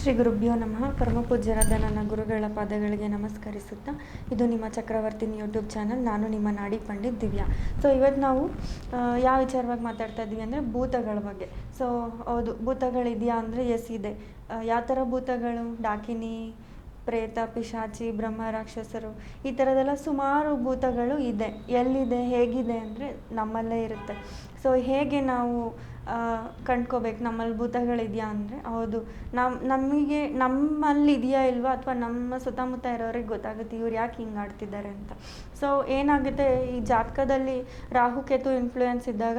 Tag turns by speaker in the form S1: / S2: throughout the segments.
S1: ಶ್ರೀ ಗುರುಭ್ಯೋ ನಮಃ. ಪರಮ ಪೂಜ್ಯರಾದ ನನ್ನ ಗುರುಗಳ ಪಾದಗಳಿಗೆ ನಮಸ್ಕರಿಸುತ್ತಾ ಇದು ನಿಮ್ಮ ಚಕ್ರವರ್ತಿನಿ ಯೂಟ್ಯೂಬ್ ಚಾನಲ್. ನಾನು ನಿಮ್ಮ ನಾಡಿ ಪಂಡಿತ್ ದಿವ್ಯಾ. ಸೊ ಇವತ್ತು ನಾವು ಯಾವ ವಿಚಾರವಾಗಿ ಮಾತಾಡ್ತಾ ಇದ್ದೀವಿ ಅಂದರೆ ಭೂತಗಳ ಬಗ್ಗೆ. ಸೊ ಹೌದು, ಭೂತಗಳಿದೆಯಾ ಅಂದರೆ ಎಸ್ ಇದೆ. ಯಾವ ಥರ ಭೂತಗಳು? ಡಾಕಿನಿ, ಪ್ರೇತ, ಪಿಶಾಚಿ, ಬ್ರಹ್ಮ, ರಾಕ್ಷಸರು, ಈ ಥರದೆಲ್ಲ ಸುಮಾರು ಭೂತಗಳು ಇದೆ. ಎಲ್ಲಿದೆ, ಹೇಗಿದೆ ಅಂದರೆ ನಮ್ಮಲ್ಲೇ ಇರುತ್ತೆ. ಸೊ ಹೇಗೆ ನಾವು ಕಂಡ್ಕೋಬೇಕು. ನಮ್ಮಲ್ಲಿ ಭೂತಗಳಿದೆಯಾ ಅಂದರೆ? ಹೌದು. ನಮ್ಮ ನಮಗೆ, ನಮ್ಮಲ್ಲಿ ಇದೆಯಾ ಇಲ್ವಾ? ಅಥವಾ ನಮ್ಮ ಸುತ್ತಮುತ್ತ ಇರೋರಿಗೆ ಗೊತ್ತಾಗುತ್ತೆ ಇವ್ರು ಯಾಕೆ ಹಿಂಗೆ ಆಡ್ತಿದ್ದಾರೆ ಅಂತ. ಸೊ ಏನಾಗುತ್ತೆ? ಈ ಜಾತಕದಲ್ಲಿ ರಾಹು, ಕೇತು ಇನ್ಫ್ಲೂಯೆನ್ಸ್ ಇದ್ದಾಗ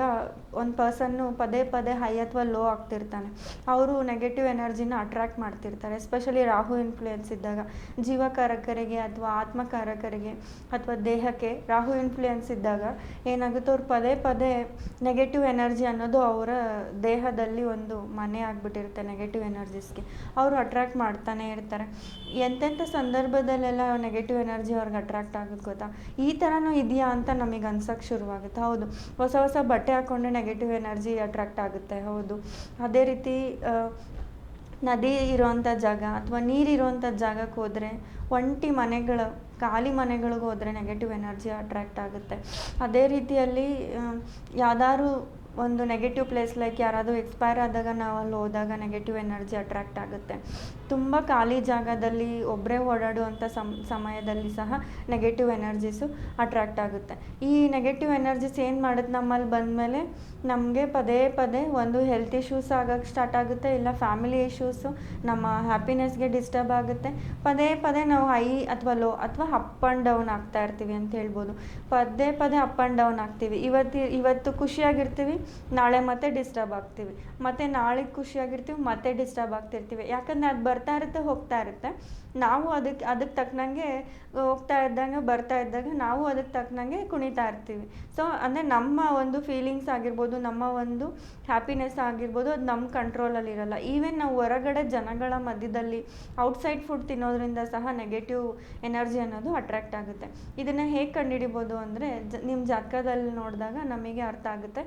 S1: ಒಂದು ಪರ್ಸನ್ನು ಪದೇ ಪದೇ ಹೈ ಅಥವಾ ಲೋ ಆಗ್ತಿರ್ತಾನೆ. ಅವರು ನೆಗೆಟಿವ್ ಎನರ್ಜಿನ ಅಟ್ರ್ಯಾಕ್ಟ್ ಮಾಡ್ತಿರ್ತಾರೆ. ಎಸ್ಪೆಷಲಿ ರಾಹು ಇನ್ಫ್ಲೂಯೆನ್ಸ್ ಇದ್ದಾಗ. ಜೀವಕಾರಕರಿಗೆ ಅಥವಾ ಆತ್ಮಕಾರಕರಿಗೆ ಅಥವಾ ದೇಹಕ್ಕೆ ರಾಹು ಇನ್ಫ್ಲೂಯೆನ್ಸ್ ಇದ್ದಾಗ ಏನಾಗುತ್ತೆ? ಅವ್ರು ಪದೇ ಪದೇ ನೆಗೆಟಿವ್ ಎನರ್ಜಿ ಅನ್ನೋದು ಅವರ ದೇಹದಲ್ಲಿ ಒಂದು ಮನೆ ಆಗಿಬಿಟ್ಟಿರುತ್ತೆ ನೆಗೆಟಿವ್ ಎನರ್ಜೀಸ್ಗೆ ಅವರು ಅಟ್ರ್ಯಾಕ್ಟ್ ಮಾಡ್ತಾನೆ ಇರ್ತಾರೆ. ಎಂತೆಂಥ ಸಂದರ್ಭದಲ್ಲೆಲ್ಲ ನೆಗೆಟಿವ್ ಎನರ್ಜಿ ಅವ್ರಿಗೆ ಅಟ್ರ್ಯಾಕ್ಟ್ ಆಗುತ್ತೆ ಗೊತ್ತಾ? ಈ ಥರನೂ ಇದೆಯಾ ಅಂತ ನಮಗೆ ಅನ್ಸೋಕ್ಕೆ ಶುರುವಾಗುತ್ತೆ. ಹೌದು, ಹೊಸ ಹೊಸ ಬಟ್ಟೆ ಹಾಕ್ಕೊಂಡ್ರೆ ನೆಗೆಟಿವ್ ಎನರ್ಜಿ ಅಟ್ರ್ಯಾಕ್ಟ್ ಆಗುತ್ತೆ. ಹೌದು. ಅದೇ ರೀತಿ ನದಿ ಇರೋವಂಥ ಜಾಗ ಅಥವಾ ನೀರಿರುವಂಥ ಜಾಗಕ್ಕೆ ಹೋದರೆ, ಒಂಟಿ ಮನೆಗಳು, ಖಾಲಿ ಮನೆಗಳಿಗೆ ಹೋದರೆ ನೆಗೆಟಿವ್ ಎನರ್ಜಿ ಅಟ್ರ್ಯಾಕ್ಟ್ ಆಗುತ್ತೆ. ಅದೇ ರೀತಿಯಲ್ಲಿ ಯಾವ್ದಾದ್ರು ಒಂದು ನೆಗೆಟಿವ್ ಪ್ಲೇಸ್ ಲೈಕ್ ಯಾರಾದರೂ ಎಕ್ಸ್ಪೈರ್ ಆದಾಗ ನಾವು ಅಲ್ಲಿ ಹೋದಾಗ ನೆಗೆಟಿವ್ ಎನರ್ಜಿ ಅಟ್ರ್ಯಾಕ್ಟ್ ಆಗುತ್ತೆ. ತುಂಬ ಖಾಲಿ ಜಾಗದಲ್ಲಿ ಒಬ್ಬರೇ ಓಡಾಡುವಂಥ ಸಮ್, ಸಮಯದಲ್ಲಿ ಸಹ ನೆಗೆಟಿವ್ ಎನರ್ಜೀಸು ಅಟ್ರ್ಯಾಕ್ಟ್ ಆಗುತ್ತೆ. ಈ ನೆಗೆಟಿವ್ ಎನರ್ಜೀಸ್ ಏನು ಮಾಡುತ್ತೆ? ನಮ್ಮಲ್ಲಿ ಬಂದಮೇಲೆ ನಮಗೆ ಪದೇ ಪದೇ ಒಂದು ಹೆಲ್ತ್ ಇಶ್ಯೂಸ್ ಆಗೋಕ್ಕೆ ಸ್ಟಾರ್ಟ್ ಆಗುತ್ತೆ. ಇಲ್ಲ ಫ್ಯಾಮಿಲಿ ಇಶ್ಯೂಸು ನಮ್ಮ ಹ್ಯಾಪಿನೆಸ್ಗೆ ಡಿಸ್ಟರ್ಬ್ ಆಗುತ್ತೆ. ಪದೇ ಪದೇ ನಾವು ಹೈ ಅಥವಾ ಲೋ ಅಥವಾ ಅಪ್ ಆ್ಯಂಡ್ ಡೌನ್ ಆಗ್ತಾ ಇರ್ತೀವಿ ಅಂತ ಹೇಳ್ಬೋದು. ಪದೇ ಪದೇ ಅಪ್ ಆ್ಯಂಡ್ ಡೌನ್ ಆಗ್ತೀವಿ. ಇವತ್ತು ಇವತ್ತು ಖುಷಿಯಾಗಿರ್ತೀವಿ ನಾಳೆ ಮತ್ತೆ ಡಿಸ್ಟರ್ಬ್ ಆಗ್ತೀವಿ. ಮತ್ತು ನಾಳೆ ಖುಷಿಯಾಗಿರ್ತೀವಿ, ಮತ್ತೆ ಡಿಸ್ಟರ್ಬ್ ಆಗ್ತಿರ್ತೀವಿ. ಯಾಕಂದರೆ ಅದು ಬರ್ತಾ ಇರುತ್ತೆ, ಹೋಗ್ತಾ ಇರುತ್ತೆ. ನಾವು ಅದಕ್ಕೆ ಅದಕ್ಕೆ ತಕ್ಕನಂಗೆ ಹೋಗ್ತಾ ಇದ್ದಂಗೆ, ಬರ್ತಾ ಇದ್ದಾಗ ನಾವು ಅದಕ್ಕೆ ತಕ್ಕನಂಗೆ ಕುಣಿತಾ ಇರ್ತೀವಿ. ಸೊ ಅಂದರೆ ನಮ್ಮ ಒಂದು ಫೀಲಿಂಗ್ಸ್ ಆಗಿರ್ಬೋದು, ನಮ್ಮ ಒಂದು ಹ್ಯಾಪಿನೆಸ್ ಆಗಿರ್ಬೋದು, ಅದು ನಮ್ಮ ಕಂಟ್ರೋಲಲ್ಲಿ ಇರಲ್ಲ. ಈವನ್ ನಾವು ಹೊರಗಡೆ ಜನಗಳ ಮಧ್ಯದಲ್ಲಿ ಔಟ್ಸೈಡ್ ಫುಡ್ ತಿನ್ನೋದ್ರಿಂದ ಸಹ ನೆಗೆಟಿವ್ ಎನರ್ಜಿ ಅನ್ನೋದು ಅಟ್ರ್ಯಾಕ್ಟ್ ಆಗುತ್ತೆ. ಇದನ್ನು ಹೇಗೆ ಕಂಡುಹಿಡಿಬೋದು ಅಂದರೆ ನಿಮ್ಮ ಜಾತಕದಲ್ಲಿ ನೋಡಿದಾಗ ನಮಗೆ ಅರ್ಥ ಆಗುತ್ತೆ.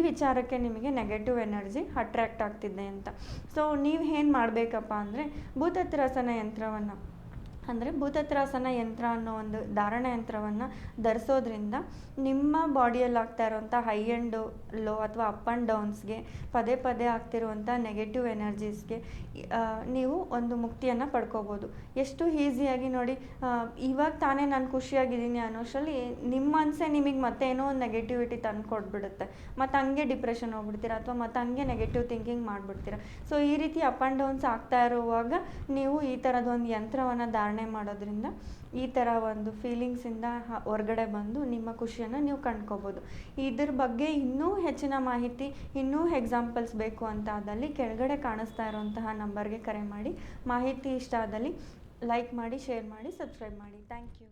S1: ವಿಚಾರಕ್ಕೆ ನಿಮಗೆ ನೆಗೆಟಿವ್ ಎನರ್ಜಿ ಅಟ್ರ್ಯಾಕ್ಟ್ ಆಗ್ತಿದೆ ಅಂತ. ಸೊ ನೀವು ಏನು ಮಾಡಬೇಕಪ್ಪ ಅಂದರೆ ಭೂತತ್ರಾಸನ ಯಂತ್ರವನ್ನು ಅಂದರೆ ಭೂತತ್ರಾಸನ ಯಂತ್ರ ಅನ್ನೋ ಒಂದು ಧಾರಣ ಯಂತ್ರವನ್ನು ಧರಿಸೋದ್ರಿಂದ ನಿಮ್ಮ ಬಾಡಿಯಲ್ಲಿ ಆಗ್ತಾ ಇರುವಂಥ ಹೈ ಆ್ಯಂಡ್ ಲೋ ಅಥವಾ ಅಪ್ ಆ್ಯಂಡ್ ಡೌನ್ಸ್ಗೆ ಪದೇ ಪದೇ ಆಗ್ತಿರುವಂಥ ನೆಗೆಟಿವ್ ಎನರ್ಜೀಸ್ಗೆ ನೀವು ಒಂದು ಮುಕ್ತಿಯನ್ನು ಪಡ್ಕೋಬೋದು. ಎಷ್ಟು ಈಸಿಯಾಗಿ ನೋಡಿ ಇವಾಗ ತಾನೇ ನಾನು ಖುಷಿಯಾಗಿದ್ದೀನಿ ಅನ್ನೋಷ್ಟರಲ್ಲಿ ನಿಮ್ಮ ಮನಸ್ಸೇ ನಿಮಗೆ ಮತ್ತೆ ಏನೋ ಒಂದು ನೆಗೆಟಿವಿಟಿ ತಂದು ಕೊಟ್ಬಿಡುತ್ತೆ. ಮತ್ತು ಹಂಗೆ ಡಿಪ್ರೆಷನ್ ಹೋಗ್ಬಿಡ್ತೀರಾ ಅಥವಾ ಮತ್ತು ಹಂಗೆ ನೆಗೆಟಿವ್ ಥಿಂಕಿಂಗ್ ಮಾಡಿಬಿಡ್ತೀರಾ. ಸೊ ಈ ರೀತಿ ಅಪ್ ಆ್ಯಂಡ್ ಡೌನ್ಸ್ ಆಗ್ತಾ ಇರುವಾಗ ನೀವು ಈ ಥರದೊಂದು ಯಂತ್ರವನ್ನು ಧಾರಣೆ ಮಾಡೋದ್ರಿಂದ ಈ ಥರ ಒಂದು ಫೀಲಿಂಗ್ಸಿಂದ ಹೊರಗಡೆ ಬಂದು ನಿಮ್ಮ ಖುಷಿಯನ್ನು ನೀವು ಕಂಡ್ಕೋಬೋದು. ಇದ್ರ ಬಗ್ಗೆ ಇನ್ನೂ ಹೆಚ್ಚಿನ ಮಾಹಿತಿ, ಇನ್ನೂ ಎಕ್ಸಾಂಪಲ್ಸ್ ಬೇಕು ಅಂತ ಆದಲ್ಲಿ ಕೆಳಗಡೆ ಕಾಣಿಸ್ತಾ ಇರುವಂತಹ ನಂಬರ್ಗೆ ಕರೆ ಮಾಡಿ. ಮಾಹಿತಿ ಇಷ್ಟ ಆದಲ್ಲಿ ಲೈಕ್ ಮಾಡಿ ಶೇರ್ ಮಾಡಿ ಸಬ್ಸ್ಕ್ರೈಬ್ ಮಾಡಿ. Thank you